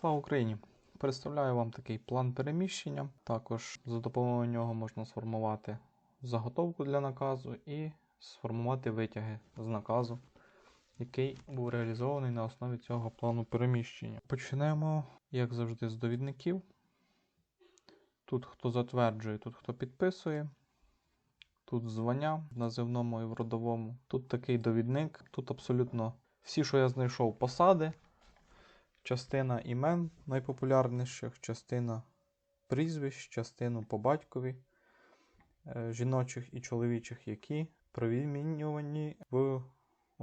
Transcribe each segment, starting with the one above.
Слава Україні! Представляю вам такий план переміщення. Також за допомогою нього можна сформувати заготовку для наказу і сформувати витяги з наказу, який був реалізований на основі цього плану переміщення. Почнемо, як завжди, з довідників. Тут хто затверджує, тут хто підписує. Тут звання в називному і в родовому. Тут такий довідник. Тут абсолютно всі, що я знайшов, посади частина імен найпопулярніших, частина прізвищ, частину по батькові е, жіночих і чоловічих, які провідмінювані в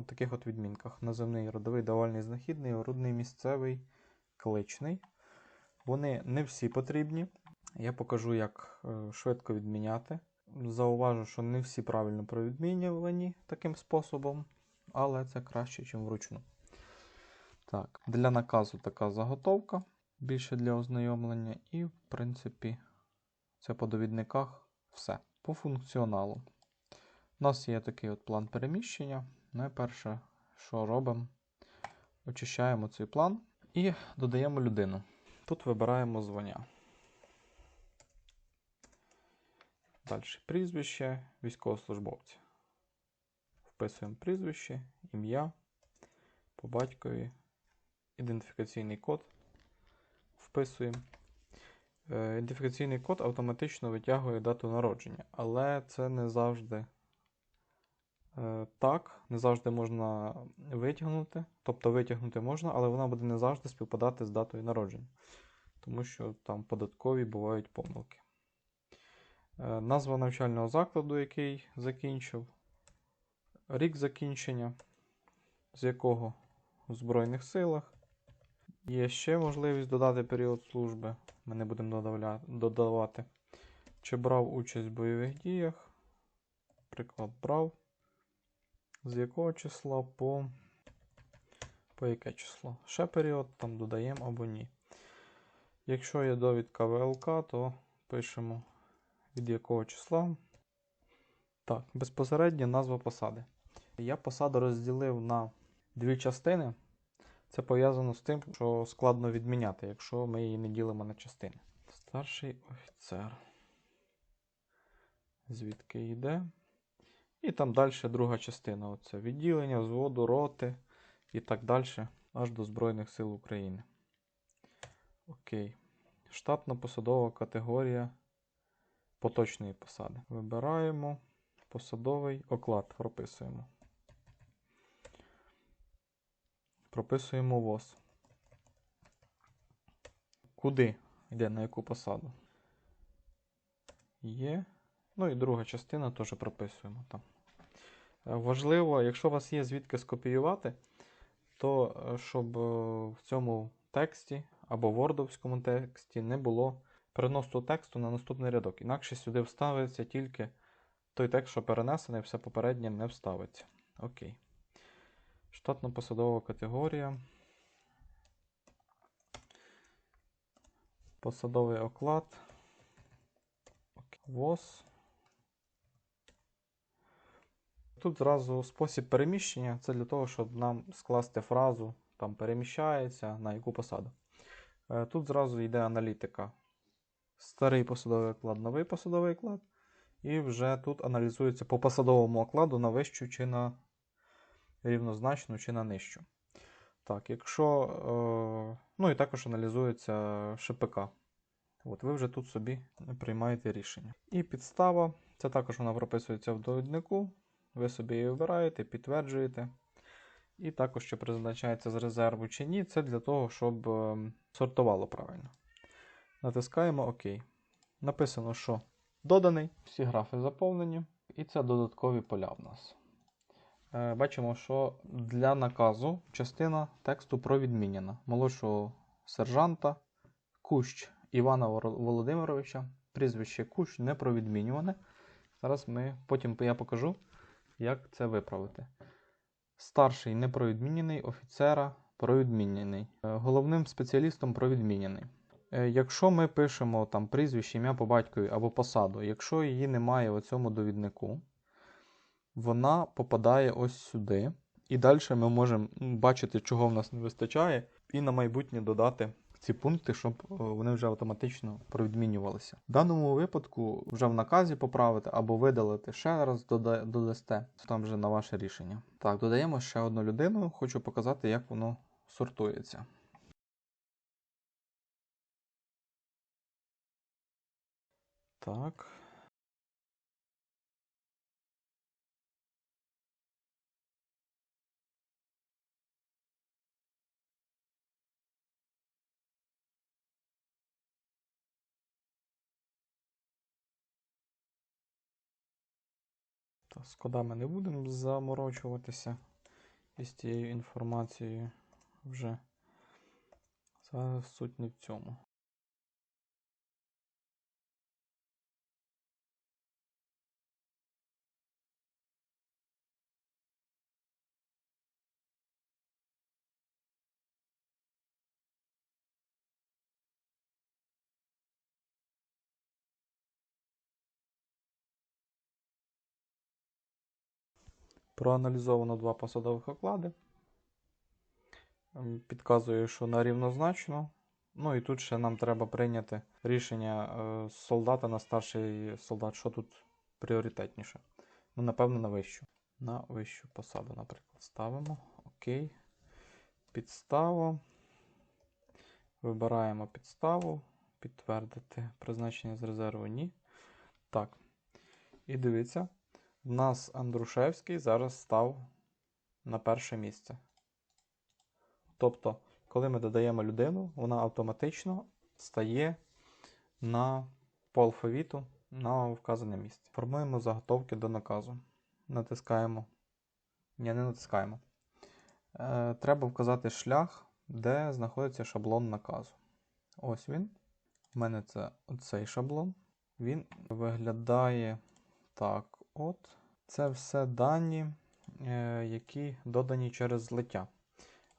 таких от відмінках: називний, родовий, давальний, знахідний, орудний, місцевий, кличний. Вони не всі потрібні. Я покажу, як е, швидко відміняти. Зауважу, що не всі правильно провідмінювані таким способом, але це краще, ніж вручну. Так, для наказу така заготовка, більше для ознайомлення, і, в принципі, це по довідниках все. По функціоналу. У нас є такий от план переміщення. Найперше, що робимо, очищаємо цей план і додаємо людину. Тут вибираємо звання. Далі прізвище військовослужбовця. Вписуємо прізвище, ім'я по батькові ідентифікаційний код. Вписуємо. Е, Ідентифікаційний код автоматично витягує дату народження, але це не завжди е, так, не завжди можна витягнути. Тобто витягнути можна, але вона буде не завжди співпадати з датою народження. Тому що там податкові бувають помилки. Е, Назва навчального закладу, який закінчив. Рік закінчення, з якого в Збройних силах. Є ще можливість додати період служби. Ми не будемо додавати. Чи брав участь в бойових діях? Приклад брав. З якого числа по. По яке число? Ще період там додаємо або ні. Якщо є довідка ВЛК, то пишемо від якого числа. Так, безпосередньо назва посади. Я посаду розділив на дві частини. Це пов'язано з тим, що складно відміняти, якщо ми її не ділимо на частини. Старший офіцер. Звідки йде? І там далі друга частина. Оце відділення, взводу, роти і так далі, аж до Збройних сил України. Окей. Штатно-посадова категорія поточної посади. Вибираємо посадовий оклад, прописуємо. Прописуємо ВОЗ. Куди йде, на яку посаду? Є. Ну і друга частина теж прописуємо там. Е, Важливо, якщо у вас є звідки скопіювати, то е, щоб е, в цьому тексті або в вордовському тексті не було переносу тексту на наступний рядок. Інакше сюди вставиться тільки той текст, що перенесений, все попереднє не вставиться. Окей. Штатно-посадова категорія. Посадовий оклад. ВОЗ. Тут зразу спосіб переміщення. Це для того, щоб нам скласти фразу, там переміщається на яку посаду. Е, Тут зразу йде аналітика. Старий посадовий оклад, новий посадовий оклад. І вже тут аналізується по посадовому окладу на вищу чи на рівнозначну чи на нижчу. Так, якщо. Е, ну і також аналізується ШПК. От ви вже тут собі приймаєте рішення. І підстава, це також вона прописується в довіднику. Ви собі її вибираєте, підтверджуєте. І також, чи призначається з резерву чи ні, це для того, щоб е, сортувало правильно. Натискаємо ОК. Написано, що доданий, всі графи заповнені, і це додаткові поля в нас. Е, Бачимо, що для наказу частина тексту провідмінена. Молодшого сержанта Кущ Івана Володимировича. Прізвище Кущ не провідмінюване. Зараз ми потім я покажу, як це виправити. Старший не провідмінений, офіцера провідмінений. Е, Головним спеціалістом провідмінений. Е, Якщо ми пишемо там прізвище, ім'я по батькові або посаду, якщо її немає в цьому довіднику, вона попадає ось сюди. І далі ми можемо бачити, чого в нас не вистачає, і на майбутнє додати ці пункти, щоб е, вони вже автоматично провідмінювалися. В даному випадку вже в наказі поправити або видалити ще раз додасте. Там вже на ваше рішення. Так, додаємо ще одну людину. Хочу показати, як воно сортується. Так. Та з кодами не будемо заморочуватися із цією інформацією вже. Зараз суть не в цьому. Проаналізовано два посадових оклади. Ем, Підказує, що на рівнозначно. Ну і тут ще нам треба прийняти рішення е, солдата на старший солдат, що тут пріоритетніше. Ну, напевно, на вищу. На вищу посаду, наприклад, ставимо. Окей. Підставу. Вибираємо підставу. Підтвердити призначення з резерву ні. Так. І дивіться, в нас Андрушевський зараз став на перше місце. Тобто, коли ми додаємо людину, вона автоматично стає на по алфавіту на вказане місце. Формуємо заготовки до наказу. Натискаємо. Ні, не натискаємо. Е, треба вказати шлях, де знаходиться шаблон наказу. Ось він. У мене це оцей шаблон. Він виглядає так. От. Це все дані, е, які додані через злиття.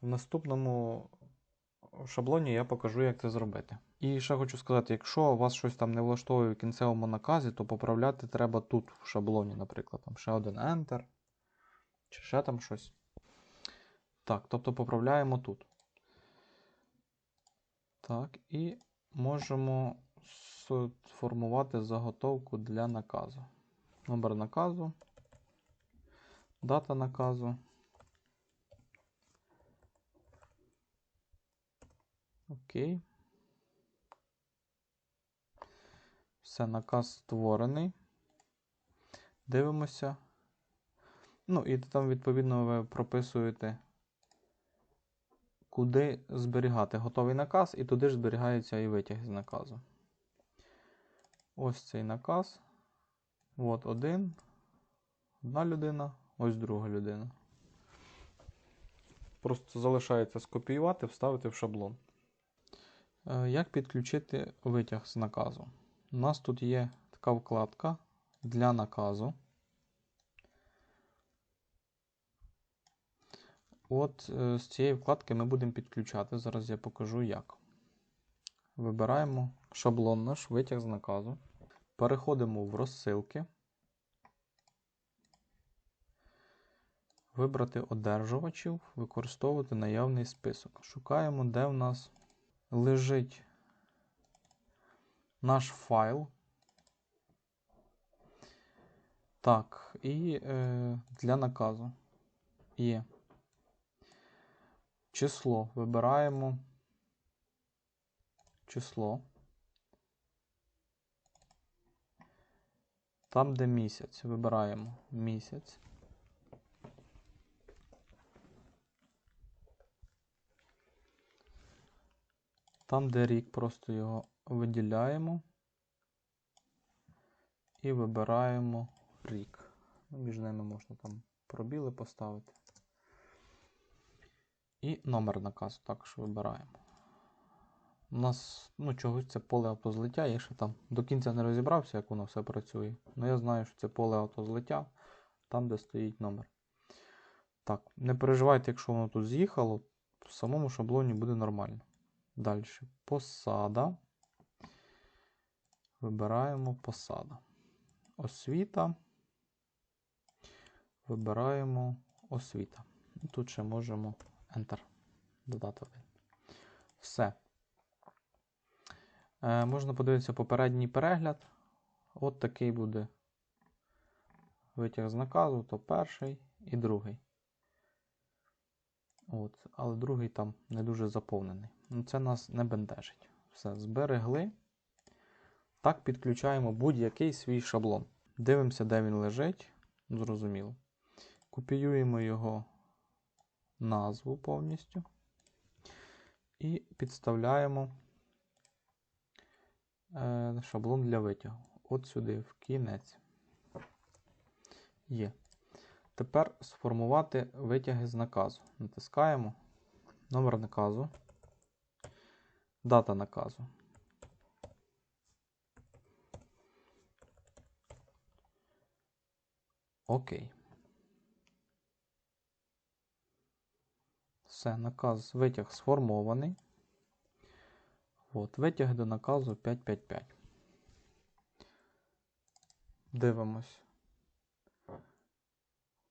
В наступному шаблоні я покажу, як це зробити. І ще хочу сказати: якщо вас щось там не влаштовує в кінцевому наказі, то поправляти треба тут, в шаблоні, наприклад, там ще один Enter, чи ще там щось. Так, тобто поправляємо тут. Так, і можемо сформувати заготовку для наказу. Номер наказу, дата наказу. Окей. Все, наказ створений. Дивимося. Ну, і там, відповідно, ви прописуєте, куди зберігати готовий наказ, і туди ж зберігається і витяг з наказу. Ось цей наказ. От один. Одна людина, ось друга людина. Просто залишається скопіювати, вставити в шаблон. Е, Як підключити витяг з наказу? У нас тут є така вкладка для наказу. От е, з цієї вкладки ми будемо підключати. Зараз я покажу як. Вибираємо шаблон наш витяг з наказу. Переходимо в розсилки. Вибрати одержувачів, використовувати наявний список. Шукаємо, де в нас лежить наш файл. Так, і е, для наказу є число. Вибираємо число. Там, де місяць, вибираємо місяць. Там, де рік, просто його виділяємо і вибираємо рік. Між ними можна там пробіли поставити. І номер наказу також вибираємо. У нас ну, чогось це поле автозлиття, я ще там до кінця не розібрався, як воно все працює. Але я знаю, що це поле автозлиття, там, де стоїть номер. Так, не переживайте, якщо воно тут з'їхало, в самому шаблоні буде нормально. Далі. Посада. Вибираємо посада. Освіта. Вибираємо освіта. Тут ще можемо Enter додати. Все. Е, можна подивитися попередній перегляд. От такий буде витяг з наказу, то перший і другий. От, але другий там не дуже заповнений. Ну, це нас не бентежить. Все, зберегли. Так підключаємо будь-який свій шаблон. Дивимося, де він лежить. Зрозуміло. Копіюємо його назву повністю. І підставляємо шаблон для витягу. От сюди, в кінець. Є. Тепер сформувати витяги з наказу. Натискаємо номер наказу, дата наказу. Окей. Все, наказ витяг сформований. От, витяг до наказу 555. Дивимось.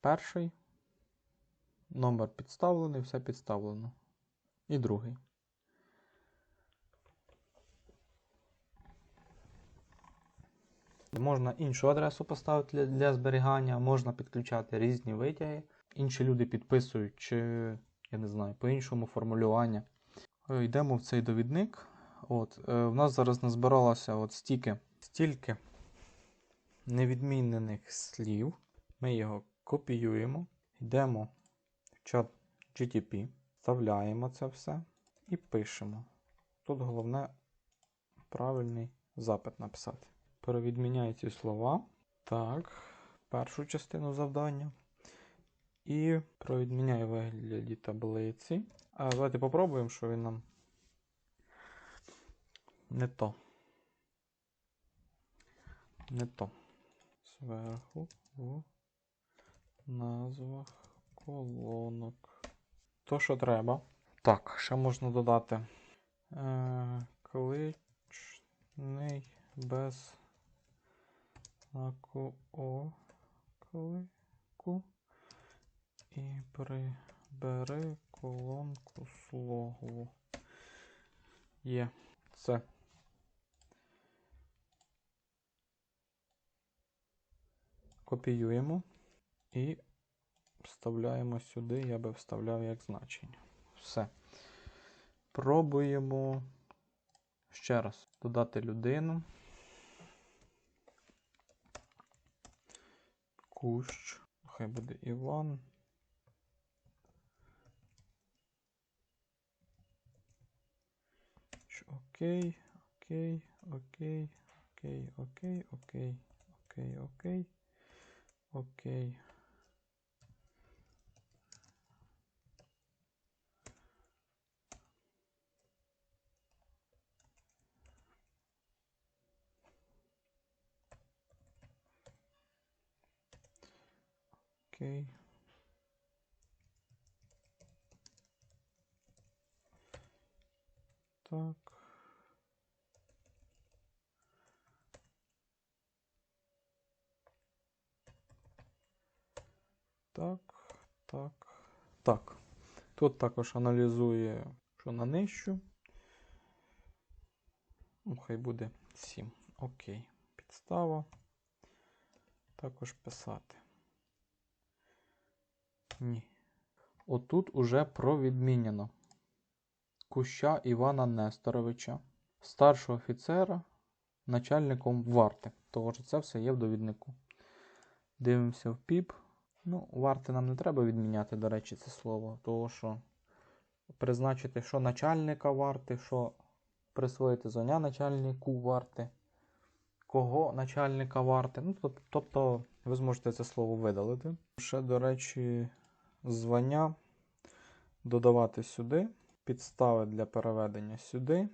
Перший. Номер підставлений, все підставлено. І другий. Можна іншу адресу поставити для, для зберігання, можна підключати різні витяги. Інші люди підписують, чи, я не знаю, по-іншому формулювання. Е, Йдемо в цей довідник. От, е, в нас зараз назбиралося от стільки, стільки невідмінених слів. Ми його копіюємо, йдемо в чат GTP, вставляємо це все і пишемо. Тут головне правильний запит написати. Перевідміняй ці слова. Так, першу частину завдання. І провідміняй вигляді таблиці. А давайте попробуємо, що він нам не то. Не то. Зверху в назвах колонок. То, що треба. Так, ще можна додати. Е, кличний без знаку О. Клику. І прибери колонку слогу. Є. Це. Копіюємо і вставляємо сюди, я би вставляв як значення. Все. Пробуємо ще раз додати людину. Кущ. Хай буде Іван. Окей, окей, окей, окей, окей, окей, окей, окей, окей. Окей. Так. Так, так, так. Тут також аналізує, що на нижчу. Ну, хай буде 7. Окей. Підстава. Також писати. Ні. Отут уже провідмінено. Куща Івана Несторовича, старшого офіцера, начальником варти. Того що це все є в довіднику. Дивимося в ПІП. Ну, варти нам не треба відміняти, до речі, це слово. Того що призначити, що начальника варти, що присвоїти звання начальнику варти, кого начальника варти. Ну, тобто, ви зможете це слово видалити. Ще, до речі, звання додавати сюди. Підстави для переведення сюди.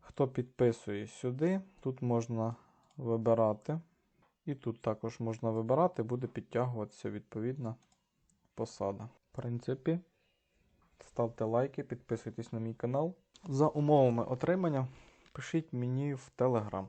Хто підписує сюди, тут можна вибирати. І тут також можна вибирати, буде підтягуватися відповідна посада. В принципі, ставте лайки, підписуйтесь на мій канал. За умовами отримання пишіть мені в Telegram.